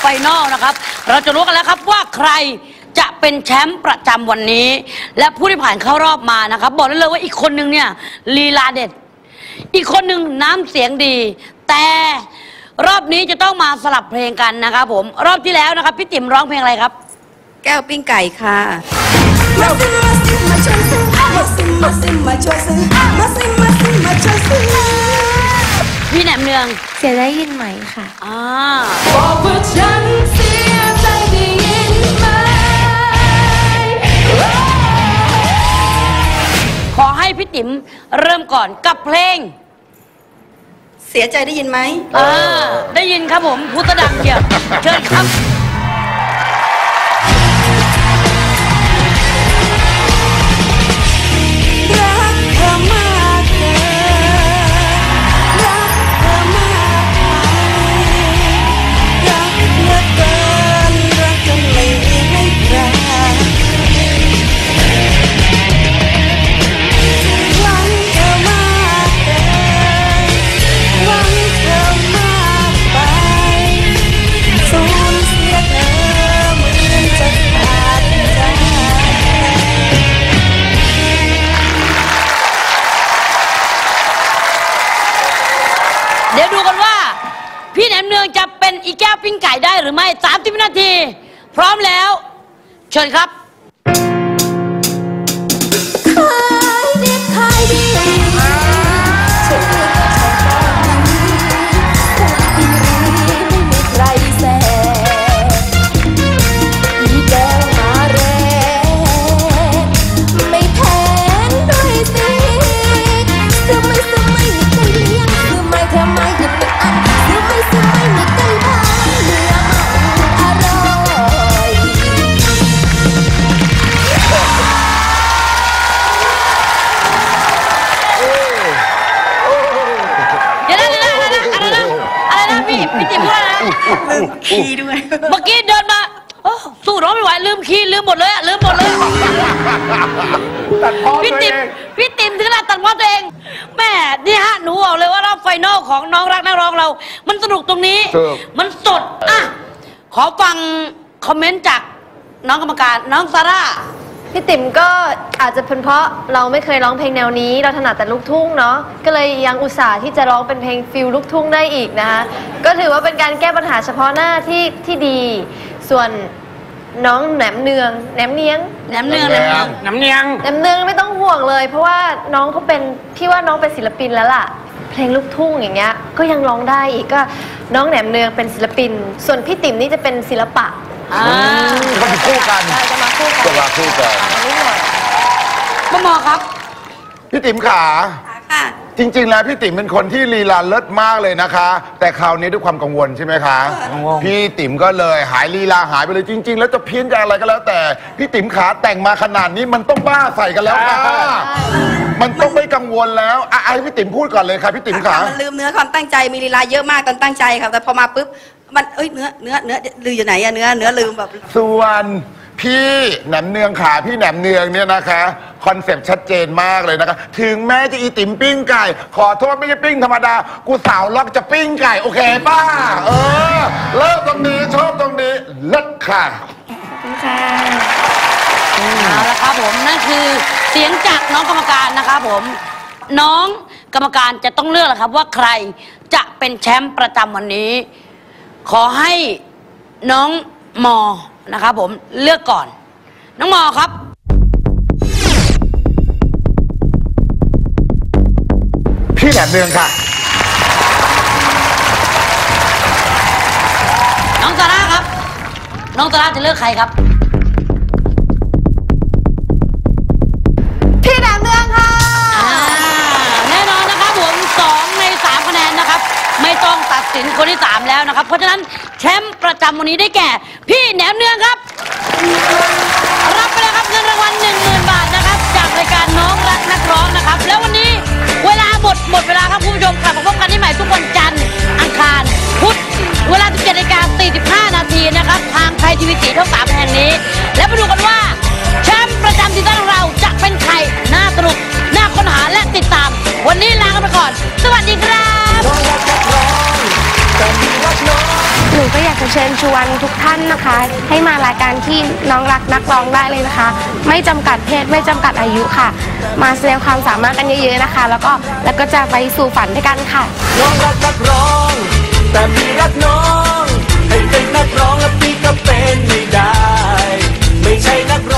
ไฟนอลนะครับ เราจะรู้กันแล้วครับว่าใครจะเป็นแชมป์ประจำวันนี้ และผู้ที่ผ่านเข้ารอบมานะครับ บอกได้เลยว่าอีกคนนึงเนี่ยลีลาเด็ด อีกคนหนึ่งน้ำเสียงดี แต่รอบนี้จะต้องมาสลับเพลงกันนะครับผมรอบที่แล้วนะครับพี่ติ๋มร้องเพลงอะไรครับ แก้วปิ้งไก่ค่ะ มาซิมาซิมาช่วยซื้อมาซิมาซิมาช่วยซื้อมาซิมาซิมาช่วยซื้อพี่แหนม เนืองเสียได้ยินไหมค่ะอ่าบอกว่าฉันเสียใจได้ยินไหมขอให้พี่ติ๋มเริ่มก่อนกับเพลง เสียใจได้ยินไหมอ่าได้ยินครับผมพุทธดังเกี่ยวเชิญครับ ดี๋ยวดูกันว่า พี่แหนมเนืองจะเป็นอีแก้วปิ้งไก่ได้หรือไม่30วินาที พร้อมแล้ว เชิญครับ พี่พี่ติ๋มพูดอะไรนะคีย์ด้วย เมื่อกี้เดินมาโอ้สู้ร้องไม่ไหวลืมคีย์ลืมหมดเลยอะลืมหมดเลยตัดพ้อพี่ตัวเอติ๋มงพี่ติ๋มถึงขนาดตัดพ้อตัวเองแม่นี่ฮะหนูบอกเลยว่ารอบไฟนอลของน้องรักนักร้องเรา มันสนุกตรงนี้ ถูก มันสดอะขอฟังคอมเมนต์จากน้องกรรมการน้องซาร่า พี่ติ๋มก็อาจจะเป็นเพราะเราไม่เคยร้องเพลงแนวนี้ เราถนัดแต่ลูกทุ่งเนาะก็เลยยังอุตส่าห์ที่จะร้องเป็นเพลงฟิลลูกทุ่งได้อีกนะคะก็ถือว่าเป็นการแก้ปัญหาเฉพาะหน้าที่ที่ดี ส่วนน้องแหนมเนืองแหนมเนียงแหนมเนืองแหนมเนือง น้ำเนียง แหนมเนืองไม่ต้องห่วงเลย เพราะว่าน้องเขาเป็นพี่ว่าน้องเป็นศิลปินแล้วล่ะ เพลงลูกทุ่งอย่างเงี้ยก็ยังร้องได้อีกก็น้องแหนมเนืองเป็นศิลปิน ส่วนพี่ติ๋มนี่จะเป็นศิลปะ อ่ามันคู่กันใช่จะมาคู่กันจะมาคู่กันอันนี้หน่อย ป้าหมอครับ พี่ติ๋มขา ค่ะ จริง ๆ แล้วพี่ติ๋มเป็นคนที่ลีลาเลิศมากเลยนะคะ แต่คราวนี้ด้วยความกังวลใช่ไหมคะ พี่ติ๋มก็เลยหายลีลาหายไปเลยจริง ๆ แล้วจะเพี้ยนจะอะไรก็แล้ว แต่พี่ติ๋มขาแต่งมาขนาดนี้มันต้องบ้าใส่กันแล้วค่ะมันต้องไม่กังวลแล้วอะให้พี่ติ๋มพูดก่อนเลยค่ะพี่ติ๋มขา มันลืมเนื้อความตั้งใจมีลีลาเยอะมากตอนตั้งใจครับแต่พอมาปุ๊บมันเอ้ยเนื้อเนื้อเนื้อลืออยู่ไหนอะเนื้อเนื้อลืมแบบ ส่วน พี่แหนมเนืองขาพี่แหนมเนืองเนี่ยนะคะคอนเซปต์ชัดเจนมากเลยนะคะ ถึงแม้จะอีติ๋มปิ้งไก่ ขอโทษไม่ใช่ปิ้งธรรมดา กูสาวล็อกจะปิ้งไก่ โอเคป้า เออ เลิกตรงนี้ ชอบตรงนี้เลิศค่ะเอาละครับผมนั่นคือเสียงจากน้องกรรมการนะครับผม น้องกรรมการจะต้องเลือกแหละครับ ว่าใครจะเป็นแชมป์ประจำวันนี้ ขอให้น้องมอ นะครับผมเลือกก่อน น้องมอครับพี่แหนมเนืองค่ะ น้องซาร่าครับ น้องซาร่าจะเลือกใครครับะครับเพราะฉะนั้นแชมป์ประจำวันนี้ได้แก่ พี่แหนมเนืองครับ รับไปเลยครับเงินรางวัลหนึ่งหมื่นบาทนะครับ จากรายการน้องรักนักร้องนะครับ แล้ววันนี้ เชิญชวนทุกท่านนะคะ ให้มารายการที่น้องรักนักร้องได้เลยนะคะ ไม่จำกัดเพศไม่จำกัดอายุค่ะ มาแสดงความสามารถกันเยอะๆนะคะ แล้วก็แล้วก็จะไปสู่ฝันด้วยกันค่ะ น้องรักนักร้อง แต่มีรักน้อง ให้เป็นนักร้องและพี่ก็เป็นไม่ได้ ไม่ใช่นักร้อง